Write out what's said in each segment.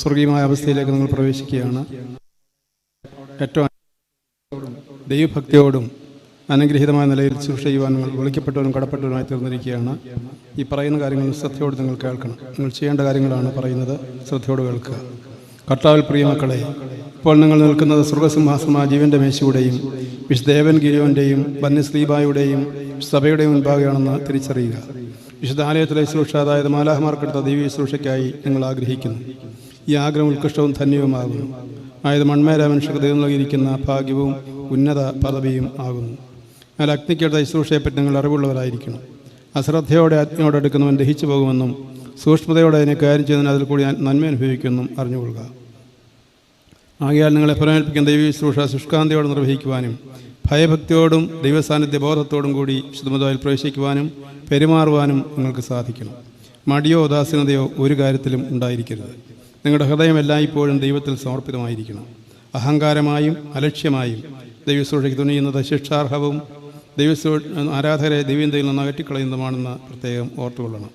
സ്വർഗീയമായ അവസ്ഥയിലേക്ക് നിങ്ങൾ പ്രവേശിക്കുകയാണ്. ഏറ്റവും ദൈവഭക്തിയോടും അനുഗ്രഹീതമായ നിലയിൽ ശുശ്രൂഷ ചെയ്യുവാൻ നിങ്ങൾ വിളിക്കപ്പെട്ടവരും കടപ്പെട്ടവരുമായി തീർന്നിരിക്കുകയാണ്. ഈ പറയുന്ന കാര്യങ്ങൾ ശ്രദ്ധയോട് നിങ്ങൾ കേൾക്കണം. നിങ്ങൾ ചെയ്യേണ്ട കാര്യങ്ങളാണ് പറയുന്നത്. ശ്രദ്ധയോട് കേൾക്കുക. കർത്താവിൽ പ്രിയമക്കളെ ഇപ്പോൾ നിങ്ങൾ നിൽക്കുന്നത് സ്വർഗസിംഹാസമായ ജീവന്റെ മേശയുടെയും വിശുദ്ധ ദേവൻ ഗിരിയോന്റെയും വന്യശ്രീബായുടെയും സഭയുടെയും മുൻപാകെയാണെന്ന് തിരിച്ചറിയുക. വിശുദ്ധ ആലയത്തിലെ ശുശ്രൂഷ അതായത് മാലാഹമാർക്കെടുത്ത ദൈവീയ ശുശ്രൂഷയ്ക്കായി ഞങ്ങൾ ആഗ്രഹിക്കുന്നു. ഈ ആഗ്രഹം ഉത്കൃഷ്ടവും ധന്യവുമാകുന്നു. ആയത് മൺമേര മനുഷ്യർക്ക് ദൈവം നൽകിയിരിക്കുന്ന ഭാഗ്യവും ഉന്നത പദവിയും ആകുന്നു. എന്നാൽ അഗ്നിക്കെടുത്ത ശുശ്രൂഷയെപ്പറ്റി നിങ്ങൾ അറിവുള്ളവരായിരിക്കണം. അശ്രദ്ധയോടെ അഗ്നിയോടെ എടുക്കുന്നവൻ ദഹിച്ചു പോകുമെന്നും സൂക്ഷ്മതയോടെ അതിനെ കാര്യം ചെയ്യുന്നതിന് അതിൽ കൂടി നന്മ അനുഭവിക്കുമെന്നും അറിഞ്ഞുകൊള്ളുക. ആകയാൽ നിങ്ങളെ ഫലമേൽപ്പിക്കുന്ന ദൈവീയ ശുശ്രൂഷ ശുഷ്കാന്തിയോടെ നിർവഹിക്കുവാനും ഭയഭക്തിയോടും ദൈവസാന്നിധ്യ ബോധത്തോടും കൂടി ശുദ്ധമതയിൽ പ്രവേശിക്കുവാനും പെരുമാറുവാനും നിങ്ങൾക്ക് സാധിക്കണം. മടിയോ ഉദാസീനതയോ ഒരു കാര്യത്തിലും ഉണ്ടായിരിക്കരുത്. നിങ്ങളുടെ ഹൃദയം എല്ലായ്പ്പോഴും ദൈവത്തിൽ സമർപ്പിതമായിരിക്കണം. അഹങ്കാരമായും അലക്ഷ്യമായും ദൈവശുശ്രൂഷയ്ക്ക് തുണിയുന്നത് ശിക്ഷാർഹവും ദൈവ ആരാധകരെ ദൈവന്തയിൽ നിന്ന് അകറ്റിക്കളയുന്നതുമാണെന്ന് പ്രത്യേകം ഓർത്തുകൊള്ളണം.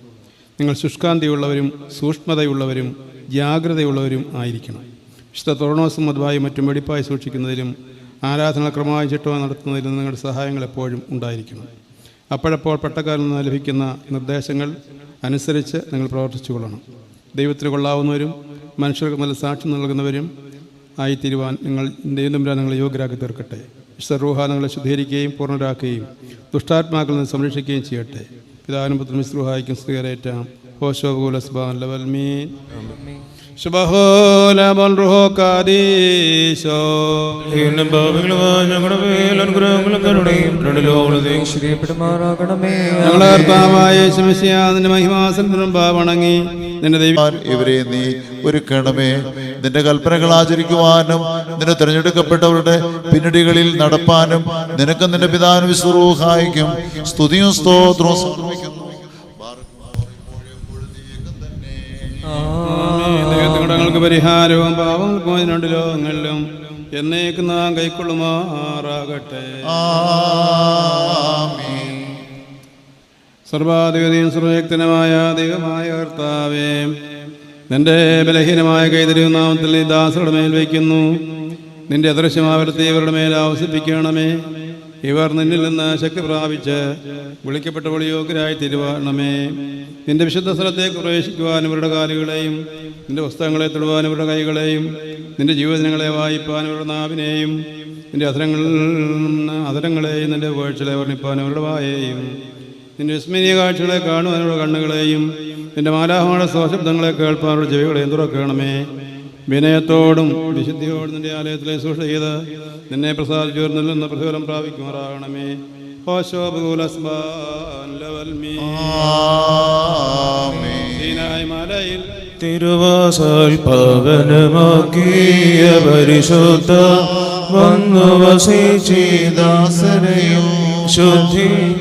നിങ്ങൾ ശുഷ്കാന്തിയുള്ളവരും സൂക്ഷ്മതയുള്ളവരും ജാഗ്രതയുള്ളവരും ആയിരിക്കണം. വിശുദ്ധ തുറണോസും മധുവായും മറ്റും വെടിപ്പായി സൂക്ഷിക്കുന്നതിലും ആരാധന ക്രമമായി ചിട്ടവ നടത്തുന്നതിൽ നിങ്ങളുടെ സഹായങ്ങൾ എപ്പോഴും ഉണ്ടായിരിക്കണം. അപ്പോഴപ്പോൾ പെട്ടക്കാരിൽ നിന്ന് ലഭിക്കുന്ന നിർദ്ദേശങ്ങൾ അനുസരിച്ച് നിങ്ങൾ പ്രവർത്തിച്ചു കൊള്ളണം. ദൈവത്തിന് കൊള്ളാവുന്നവരും മനുഷ്യർക്ക് നല്ല സാക്ഷ്യം നൽകുന്നവരും ആയിത്തീരുവാൻ നിങ്ങൾ ദൈവം നിങ്ങളെ യോഗ്യരാക്കി തീർക്കട്ടെ. വിശ്വറൂഹ നിങ്ങളെ ശുദ്ധീകരിക്കുകയും പൂർണരാക്കുകയും ദുഷ്ടാത്മാക്കളിൽ നിന്ന് സംരക്ഷിക്കുകയും ചെയ്യട്ടെ. പിതാവിനും പുത്രനും മിശ്രുഹായിക്കും സ്ത്രീകരേറ്റാം ഹോശോബുലസ്ബാൻ ലവൽ കാദീശോ ഞങ്ങളുടെ മേൽ അനുഗ്രഹങ്ങളും കരുണയും ഞങ്ങളെ കർത്താവായ നിന്റെ നിന്റെ ദൈവ ഇവരെ നീ ഒരുക്കണമേ. നിന്റെ കൽപ്പനകൾ ആചരിക്കുവാനും നിന്റെ തിരഞ്ഞെടുക്കപ്പെട്ടവരുടെ പിന്നടികളിൽ നടപ്പാനും നിനക്ക് നിന്റെ പിതാവിന് വിശ്വറൂഹായിക്കും സ്തുതിയും സ്തോത്രവും സമർപ്പിക്കുന്നു ദൈവങ്ങളുടെ പരിഹാരവും പാവങ്ങൾക്കും അതിനുണ്ട് ലോകങ്ങളിലും എന്നേക്ക് നാം കൈക്കൊള്ളുമാറാകട്ടെ. സർവാധിപതിയും സർവശക്തനുമായ ദൈവമായ കർത്താവേ നിന്റെ ബലഹീനമായ കൈതരി നാമത്തിൽ നീ ദാസരുടെ മേൽ വയ്ക്കുന്നു. നിന്റെ അദൃശ്യമാവരത്തെ ഇവരുടെ മേൽ ആവസിപ്പിക്കണമേ ഇവർ നിന്നിൽ നിന്ന് ശക്തി പ്രാപിച്ച് വിളിക്കപ്പെട്ട യോഗ്യരായി തിരുവണമേ. നിന്റെ വിശുദ്ധ സ്ഥലത്തേക്ക് പ്രവേശിക്കുവാൻ ഇവരുടെ കാലുകളെയും നിന്റെ പുസ്തകങ്ങളെ തൊടുവാൻ ഇവരുടെ കൈകളെയും നിന്റെ ജീവജനങ്ങളെ വായിപ്പാൻ ഇവരുടെ നാവിനെയും നിന്റെ അധരങ്ങൾ അധരങ്ങളെയും നിന്റെ വേഴ്ചകളെ വർണിപ്പാൻ അവരുടെ വായേയും നിന്റെ വിസ്മരീയ കാഴ്ചകളെ കാണുവാനുള്ള കണ്ണുകളെയും നിന്റെ മാലാഹമായ സ്വശബ്ദങ്ങളെ കേൾപ്പാനുള്ള ചെവികളെയും തുറക്കണമേ. വിനയത്തോടും വിശുദ്ധിയോടും നിന്റെ ആലയത്തിലെ സൂക്ഷ ചെയ്ത് നിന്നെ പ്രസാദിച്ചോർന്നിൽ നിന്ന് പ്രതിഫലം പ്രാപിക്കുമാറാകണമേ. മലയിൽ തിരുവാസാൽ പവനമാക്കിയ പരിശുദ്ധ വന്നു വസിച്ചിദാസനെയും ശുദ്ധി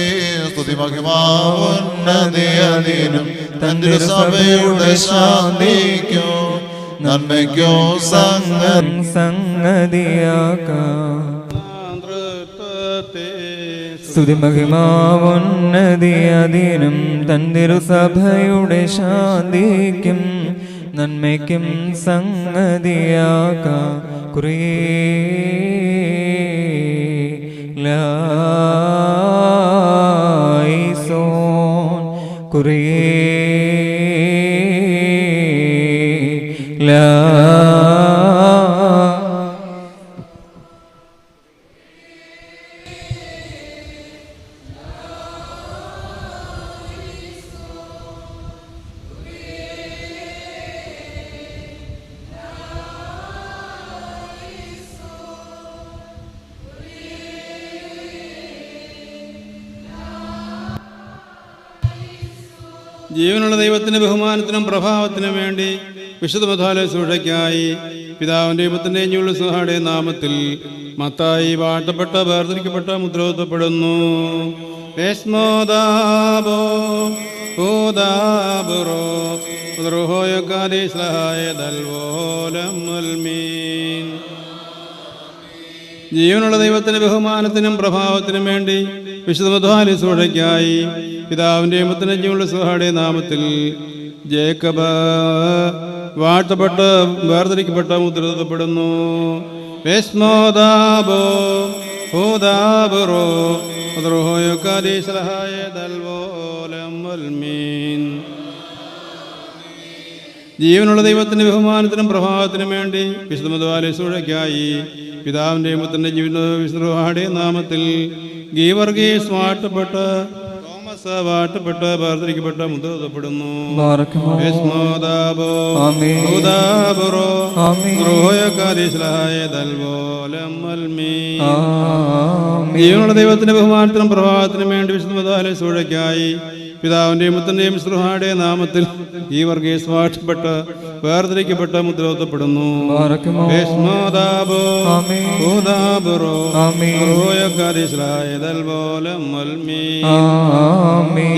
daloho. സ്തുതിമഹിമാവുന്നതിനും തന്റെ സഭയുടെ ശാന്തിക്കോ നന്മയ്ക്കോ സംഗ സംഗതിയാക്കാം സ്തുതിമഹിമാവുന്നതി അതിനും തന്തിരുസഭയുടെ ശാന്തിക്കും നന്മയ്ക്കും സംഗതിയാക്കാം കുറേ ജീവനുള്ള ദൈവത്തിന്റെ ബഹുമാനത്തിനും പ്രഭാവത്തിനും വേണ്ടി വിശുദ്ധ മതാല സുരക്ഷയ്ക്കായി പിതാവിന്റെ പുത്രന്റെയും ഞുള്ള സുഹാടെ നാമത്തിൽ മത്തായി വാഴ്ത്തപ്പെട്ട വേർതിരിക്കപ്പെട്ട മുദ്രോത്തപ്പെടുന്നു ജീവനുള്ള ദൈവത്തിന്റെ ബഹുമാനത്തിനും പ്രഭാവത്തിനും വേണ്ടി വിശുദ്ധ മധ്വാലി സൂഴയ്ക്കായി പിതാവിന്റെയും പുത്രന്റെ ജീവനുള്ള സുഹാടെ നാമത്തിൽ ജേക്കബ് വാഴ്ത്തപ്പെട്ട് വേർതിരിക്കപ്പെട്ട മുദ്രപ്പെടുന്നു ജീവനുള്ള ദൈവത്തിന്റെ ബഹുമാനത്തിനും പ്രഭാവത്തിനും വേണ്ടി വിശുദ്ധമദ്വാല സൂഴയ്ക്കായി പിതാവിന്റെ മുത്തന്റെ ജീവിത വിശുദ്ധയുടെ നാമത്തിൽ ഗീവർഗീസ് തോമസ് വാട്ടപ്പെട്ട് വേർതിരിക്കപ്പെട്ട മുദ്രപ്പെടുന്നു ജീവനുള്ള ദൈവത്തിന്റെ ബഹുമാനത്തിനും പ്രഭാവത്തിനും വേണ്ടി വിശുദ്ധ സൂഴയ്ക്കായി പിതാവിന്റെയും മുത്തന്റെയും ശ്രുഹാടെ നാമത്തിൽ ഈ വർഗീസ് സ്വാക്ഷപ്പെട്ട് വേർതിരിക്കപ്പെട്ട മുദ്രോത്തപ്പെടുന്നു.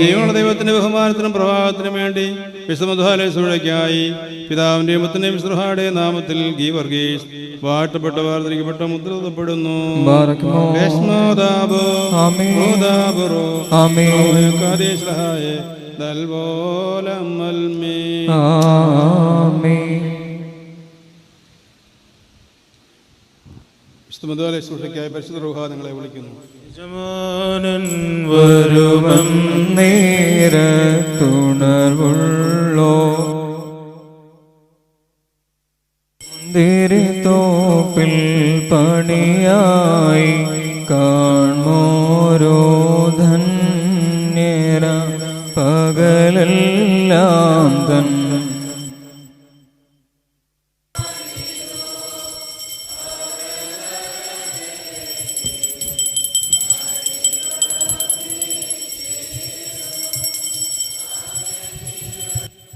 ജീവന ദൈവത്തിന്റെ ബഹുമാനത്തിനും പ്രഭാവത്തിനും വേണ്ടി വിശ്വമധാല പിതാവിന്റെ പിതാവിന്റെയും പുത്രന്റെയും ശ്രുഹാടെ നാമത്തിൽ ഗീ വർഗീസ് വാട്ടപ്പെട്ട വേർതിരിക്കപ്പെട്ട മുദ്രപ്പെടുന്നു ആമേൻ. പരിശുദ്ധ റൂഹ നിങ്ങളെ വിളിക്കുന്നു. യജമാനൻ വരുമം നേരത്തുണർവുള്ളോ തോപ്പിൽ പണിയായി കാ